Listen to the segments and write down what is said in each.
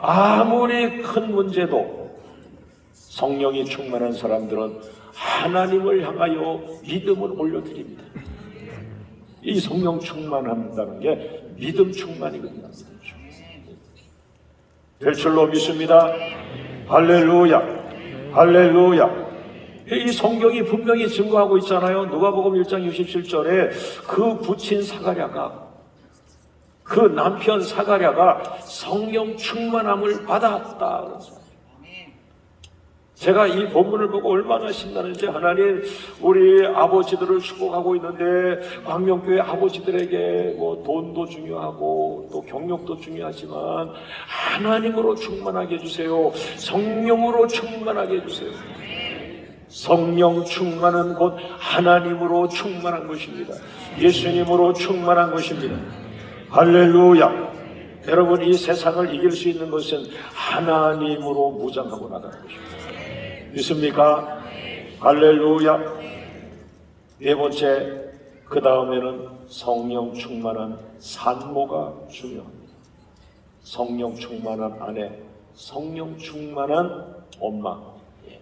아무리 큰 문제도 성령이 충만한 사람들은 하나님을 향하여 믿음을 올려드립니다. 이 성령 충만한다는 게 믿음 충만이거든요. 될 줄로 믿습니다. 할렐루야. 할렐루야. 이 성경이 분명히 증거하고 있잖아요. 누가복음 1장 67절에 그 부친 사가랴가 그 남편 사가랴가 성령 충만함을 받았다. 제가 이 본문을 보고 얼마나 신나는지 하나님 우리 아버지들을 축복하고 있는데 광명교회 아버지들에게 뭐 돈도 중요하고 또 경력도 중요하지만 하나님으로 충만하게 해주세요. 성령으로 충만하게 해주세요. 성령 충만은 곧 하나님으로 충만한 것입니다. 예수님으로 충만한 것입니다. 할렐루야. 여러분 이 세상을 이길 수 있는 것은 하나님으로 무장하고 나가는 것입니다. 믿습니까? 할렐루야. 네 번째, 그 다음에는 성령 충만한 산모가 중요합니다. 성령 충만한 아내, 성령 충만한 엄마. 예.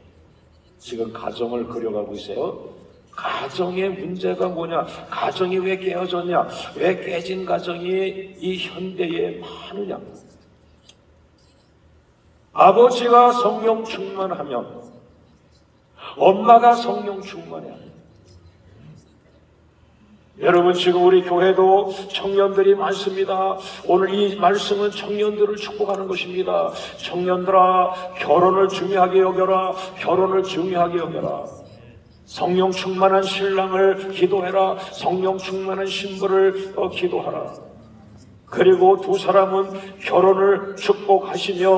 지금 가정을 그려가고 있어요. 가정의 문제가 뭐냐? 가정이 왜 깨어졌냐? 왜 깨진 가정이 이 현대에 많으냐? 아버지가 성령 충만하면 엄마가 성령 충만해야. 여러분 지금 우리 교회도 청년들이 많습니다. 오늘 이 말씀은 청년들을 축복하는 것입니다. 청년들아 결혼을 중요하게 여겨라. 결혼을 중요하게 여겨라. 성령 충만한 신랑을 기도해라. 성령 충만한 신부를 어, 기도하라. 그리고 두 사람은 결혼을 축복하시면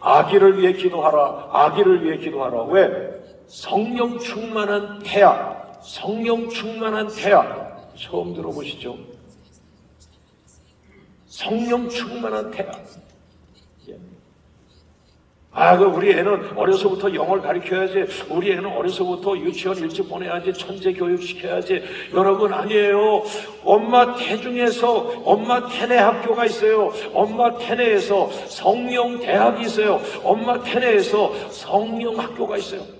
아기를 위해 기도하라. 아기를 위해 기도하라. 왜? 성령 충만한 태아, 성령 충만한 태아. 처음 들어보시죠? 성령 충만한 태아. 예. 아, 그 우리 애는 어려서부터 영어를 가르쳐야지. 우리 애는 어려서부터 유치원 일찍 보내야지. 천재 교육 시켜야지. 여러분 아니에요. 엄마 태중에서 엄마 태내 학교가 있어요. 엄마 태내에서 성령 대학이 있어요. 엄마 태내에서 성령 학교가 있어요.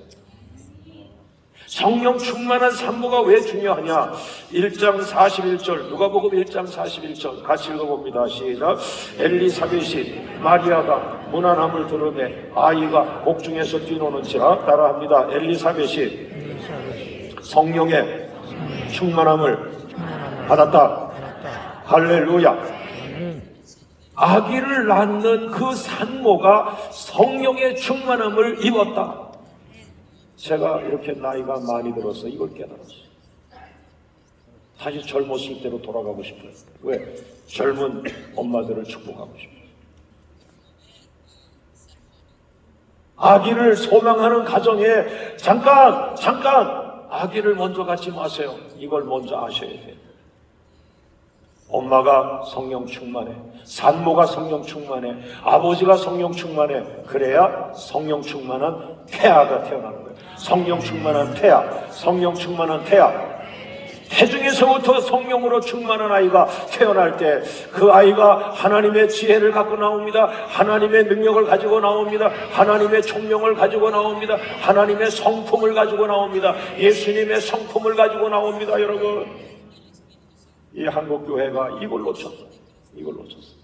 성령 충만한 산모가 왜 중요하냐? 1장 41절, 누가복음 1장 41절 같이 읽어봅니다. 시작. 엘리사벳이 마리아가 무난함을 들으매 아이가 복중에서 뛰노는지라 따라합니다. 엘리사벳이 성령의 충만함을 받았다. 할렐루야. 아기를 낳는 그 산모가 성령의 충만함을 입었다. 제가 이렇게 나이가 많이 들어서 이걸 깨달았어요. 다시 젊었을 때로 돌아가고 싶어요. 왜? 젊은 엄마들을 축복하고 싶어요. 아기를 소망하는 가정에 잠깐, 잠깐, 아기를 먼저 갖지 마세요. 이걸 먼저 아셔야 돼요. 엄마가 성령 충만해. 산모가 성령 충만해. 아버지가 성령 충만해. 그래야 성령 충만한 태아가 태어나는 거예요. 성령 충만한 태아. 성령 충만한 태아. 태중에서부터 성령으로 충만한 아이가 태어날 때 그 아이가 하나님의 지혜를 갖고 나옵니다. 하나님의 능력을 가지고 나옵니다. 하나님의 총명을 가지고 나옵니다. 하나님의 성품을 가지고 나옵니다. 예수님의 성품을 가지고 나옵니다, 여러분. 이 한국 교회가 이걸 놓쳤어. 이걸 놓쳤어.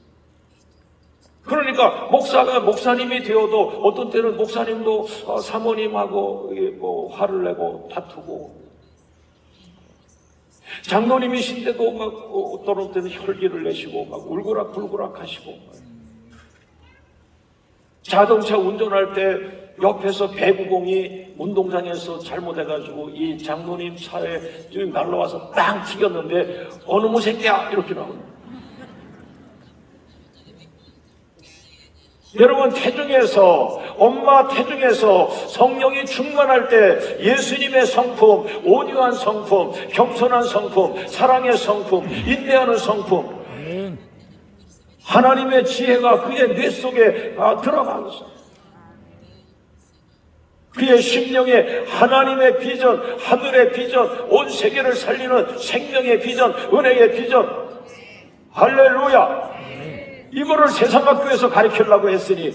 그러니까 목사가 목사님이 되어도 어떤 때는 목사님도 어, 사모님하고 뭐 화를 내고 다투고 장로님이신데도 막 어, 어떤 때는 혈기를 내시고 막 울그락 불그락 하시고 자동차 운전할 때 옆에서 배구공이 운동장에서 잘못해가지고 이 장로님 차에 좀 날라와서 땅 튀겼는데 어느 뭐 새끼야? 이렇게 나오는. 여러분 태중에서 엄마 태중에서 성령이 충만할 때 예수님의 성품, 온유한 성품, 겸손한 성품, 사랑의 성품, 인내하는 성품, 하나님의 지혜가 그의 뇌 속에 아, 들어가면서 그의 심령에 하나님의 비전, 하늘의 비전, 온 세계를 살리는 생명의 비전, 은혜의 비전. 할렐루야. 이거를 세상 학교에서 가르치려고 했으니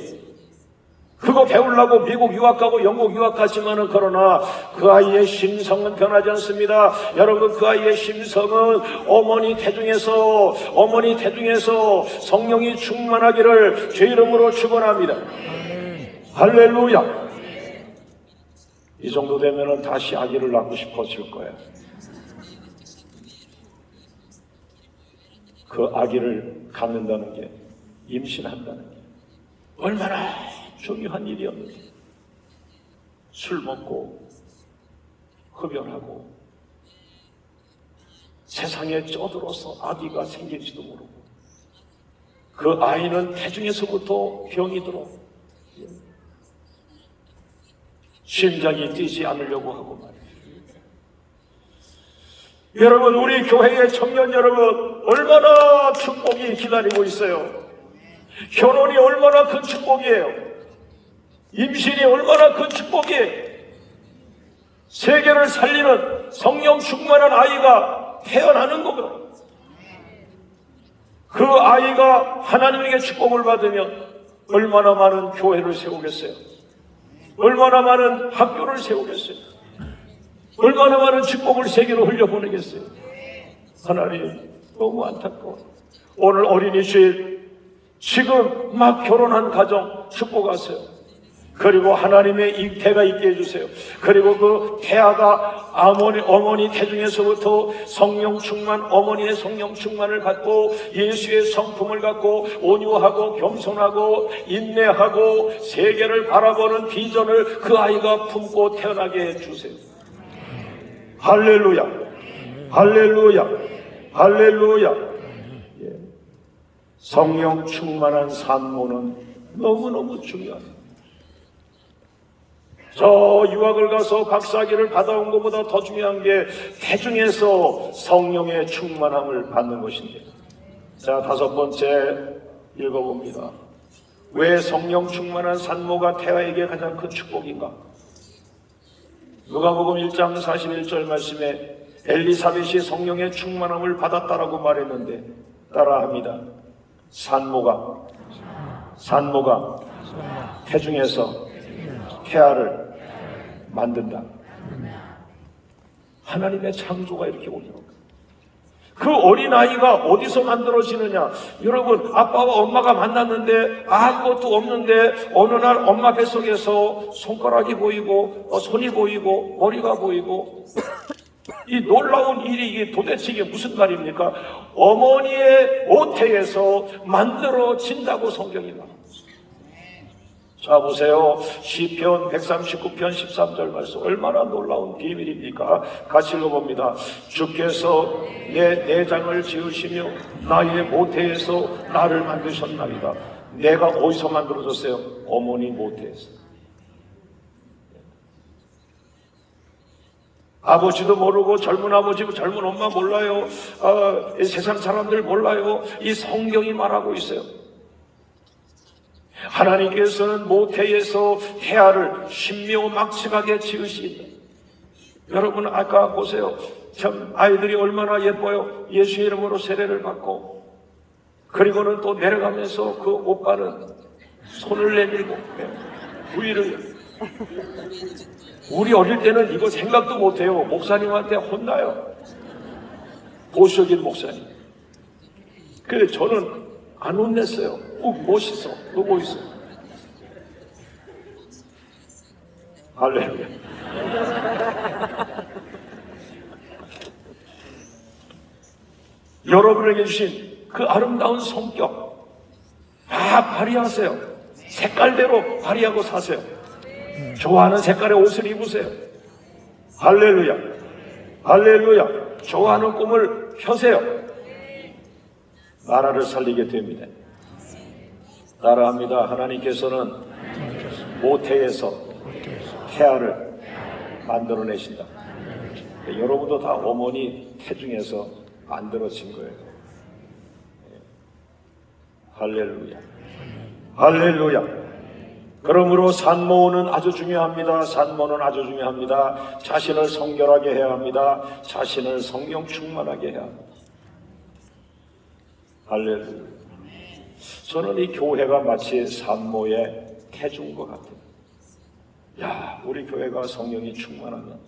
그거 배우려고 미국 유학 가고 영국 유학 가지만은 그러나 그 아이의 심성은 변하지 않습니다. 여러분 그 아이의 심성은 어머니 태중에서 어머니 태중에서 성령이 충만하기를 주 이름으로 축원합니다. 할렐루야. 이 정도 되면은 다시 아기를 낳고 싶어질 거예요. 그 아기를 갖는다는 게 임신한다는 게 얼마나 중요한 일이었는데 술 먹고 흡연하고 세상에 쩌들어서 아기가 생길지도 모르고 그 아이는 태중에서부터 병이 들어 심장이 뛰지 않으려고 하고 말이에요. 여러분 우리 교회의 청년 여러분 얼마나 축복이 기다리고 있어요. 결혼이 얼마나 큰 축복이에요. 임신이 얼마나 큰 축복이에요. 세계를 살리는 성령 충만한 아이가 태어나는 거거든요. 그 아이가 하나님에게 축복을 받으면 얼마나 많은 교회를 세우겠어요. 얼마나 많은 학교를 세우겠어요. 얼마나 많은 축복을 세계로 흘려보내겠어요. 하나님 너무 안타까워. 오늘 어린이 주일 지금 막 결혼한 가정 축복하세요. 그리고 하나님의 잉태가 있게 해주세요. 그리고 그 태아가 어머니, 어머니 태중에서부터 성령 충만, 어머니의 성령 충만을 갖고 예수의 성품을 갖고 온유하고 겸손하고 인내하고 세계를 바라보는 비전을 그 아이가 품고 태어나게 해주세요. 할렐루야. 할렐루야. 할렐루야. 예. 성령 충만한 산모는 너무너무 중요합니다. 저 유학을 가서 박사학위를 받아온 것보다 더 중요한 게 태중에서 성령의 충만함을 받는 것인데. 자, 다섯 번째 읽어봅니다. 왜 성령 충만한 산모가 태아에게 가장 큰 축복인가? 누가복음 1장 41절 말씀에 엘리사벳이 성령의 충만함을 받았다라고 말했는데 따라합니다. 산모가 산모가 태중에서 태아를 만든다. 하나님의 창조가 이렇게 오죠. 그 어린아이가 어디서 만들어지느냐? 여러분, 아빠와 엄마가 만났는데 아무것도 없는데 어느 날 엄마 뱃속에서 손가락이 보이고 어, 손이 보이고 머리가 보이고 이 놀라운 일이 이게 도대체 이게 무슨 말입니까? 어머니의 모태에서 만들어진다고 성경이 말합니다. 자 보세요. 시편 139편 13절 말씀 얼마나 놀라운 비밀입니까? 같이 읽어봅니다. 주께서 내 내장을 지으시며 나의 모태에서 나를 만드셨나이다. 내가 어디서 만들어졌어요? 어머니 모태에서. 아버지도 모르고 젊은 아버지고 젊은 엄마 몰라요. 어, 세상 사람들 몰라요. 이 성경이 말하고 있어요. 하나님께서는 모태에서 태아를 신묘막측하게 지으시다. 여러분 아까 보세요. 참 아이들이 얼마나 예뻐요. 예수 이름으로 세례를 받고 그리고는 또 내려가면서 그 오빠는 손을 내밀고 부위를 우리 어릴 때는 이거 생각도 못해요. 목사님한테 혼나요. 보수적인 목사님. 근데 저는 안 혼냈어요. 어, 멋있어. 너 멋있어. 할렐루야. 여러분에게 주신 그 아름다운 성격 다 발휘하세요. 색깔대로 발휘하고 사세요. 좋아하는 색깔의 옷을 입으세요. 할렐루야. 할렐루야. 좋아하는 꿈을 펴세요. 나라를 살리게 됩니다. 따라합니다. 하나님께서는 모태에서 태아를 만들어내신다. 여러분도 다 어머니 태중에서 만들어진 거예요. 할렐루야. 할렐루야. 그러므로 산모는 아주 중요합니다. 산모는 아주 중요합니다. 자신을 성결하게 해야 합니다. 자신을 성령 충만하게 해야 합니다. 할렐루야. 저는 이 교회가 마치 산모의 태중과 같아요. 야, 우리 교회가 성령이 충만하면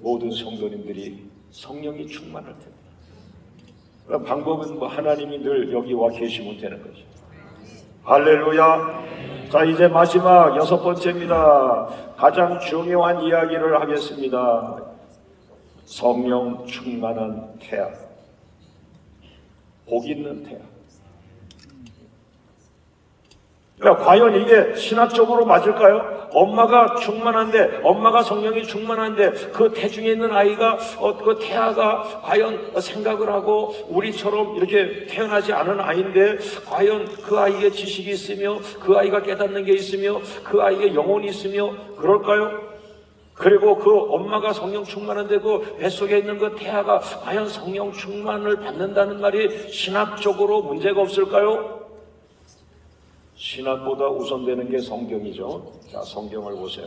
모든 성도님들이 성령이 충만할 텐데. 그럼 방법은 뭐 하나님이 늘 여기 와 계시면 되는 거죠. 할렐루야. 자, 이제 마지막 여섯 번째입니다. 가장 중요한 이야기를 하겠습니다. 성령 충만한 태아. 복 있는 태아. 그러니까 과연 이게 신학적으로 맞을까요? 엄마가 충만한데, 엄마가 성령이 충만한데, 그 태중에 있는 아이가, 어, 그 태아가 과연 생각을 하고, 우리처럼 이렇게 태어나지 않은 아이인데, 과연 그 아이의 지식이 있으며, 그 아이가 깨닫는 게 있으며, 그 아이의 영혼이 있으며, 그럴까요? 그리고 그 엄마가 성령 충만한데 그 뱃속에 있는 그 태아가 과연 성령 충만을 받는다는 말이 신학적으로 문제가 없을까요? 신학보다 우선되는 게 성경이죠. 자, 성경을 보세요.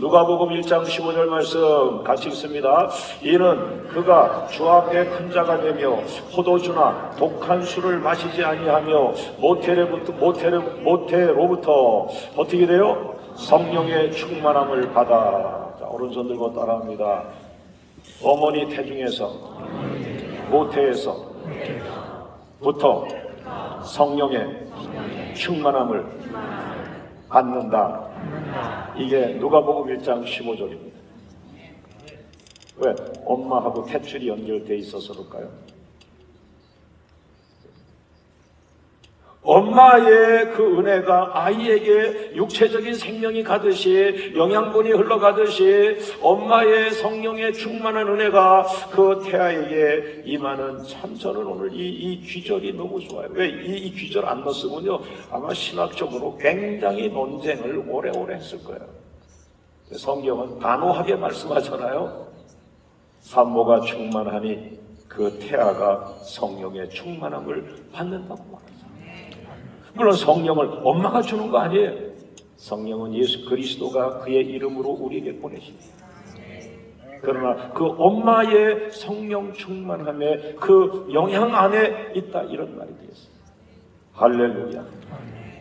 누가복음 1장 15절 말씀 같이 읽습니다. 이는 그가 주 앞에 큰 자가 되며 포도주나 독한 술을 마시지 아니하며 모태로부터 모태로 모태로부터 어떻게 돼요? 성령의 충만함을 받아. 자, 오른손 들고 따라합니다. 어머니 태중에서 모태에서 부터 성령의 충만함을 받는다. 이게 누가복음 1장 15절입니다. 왜? 엄마하고 태출이 연결돼 있어서 그럴까요? 엄마의 그 은혜가 아이에게 육체적인 생명이 가듯이 영양분이 흘러가듯이 엄마의 성령의 충만한 은혜가 그 태아에게 임하는 참 저는 오늘 이, 이 귀절이 너무 좋아요. 왜 이 이 귀절 안 넣었으면요 아마 신학적으로 굉장히 논쟁을 오래오래 했을 거예요. 성경은 단호하게 말씀하잖아요. 산모가 충만하니 그 태아가 성령의 충만함을 받는다고 말하죠. 물론 성령을 엄마가 주는 거 아니에요. 성령은 예수 그리스도가 그의 이름으로 우리에게 보내십니다. 그러나 그 엄마의 성령 충만함에 그 영향 안에 있다 이런 말이 되었습니다. 할렐루야.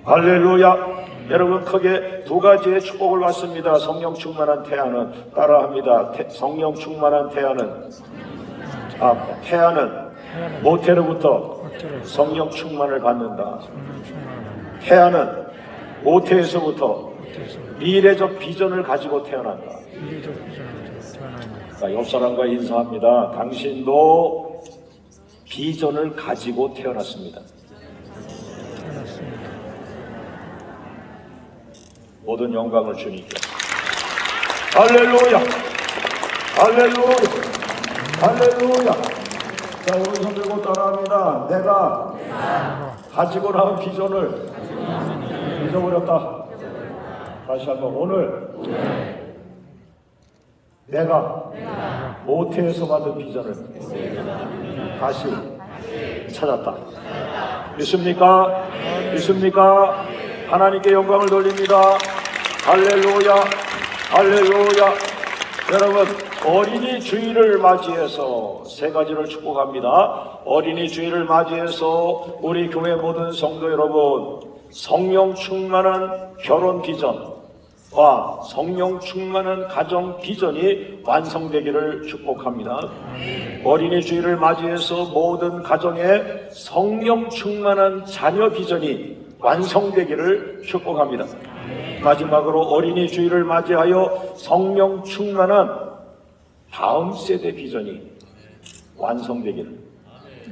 할렐루야. 여러분 크게 두 가지의 축복을 받습니다. 성령 충만한 태아는 따라합니다. 태- 성령 충만한 태아는 아, 태아는 모태로부터 성령 충만을 받는다. 태아는 모태에서부터 미래적 비전을 가지고 태어난다. 자, 옆 사람과 인사합니다. 당신도 비전을 가지고 태어났습니다. 모든 영광을 주님께. 할렐루야! 할렐루야! 할렐루야! 자, 오른손 들고 따라합니다. 내가 가지고 나온 비전을 잊어버렸다. 다시 한번 오늘 내가 모태에서 받은 비전을 다시 찾았다. 믿습니까? 믿습니까? 하나님께 영광을 돌립니다. 할렐루야, 할렐루야. 여러분, 어린이 주일을 맞이해서 세 가지를 축복합니다. 어린이 주일을 맞이해서 우리 교회 모든 성도 여러분, 성령 충만한 결혼 비전과 성령 충만한 가정 비전이 완성되기를 축복합니다. 어린이 주일을 맞이해서 모든 가정에 성령 충만한 자녀 비전이 완성되기를 축복합니다. 마지막으로 어린이 주일을 맞이하여 성령 충만한 다음 세대 비전이 완성되기를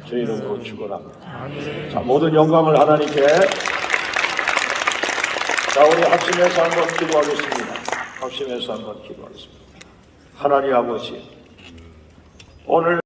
저 이름으로 축원합니다. 자, 모든 영광을 하나님께 자, 우리 합심해서 한번 기도하겠습니다. 합심해서 한번 기도하겠습니다. 하나님 아버지, 오늘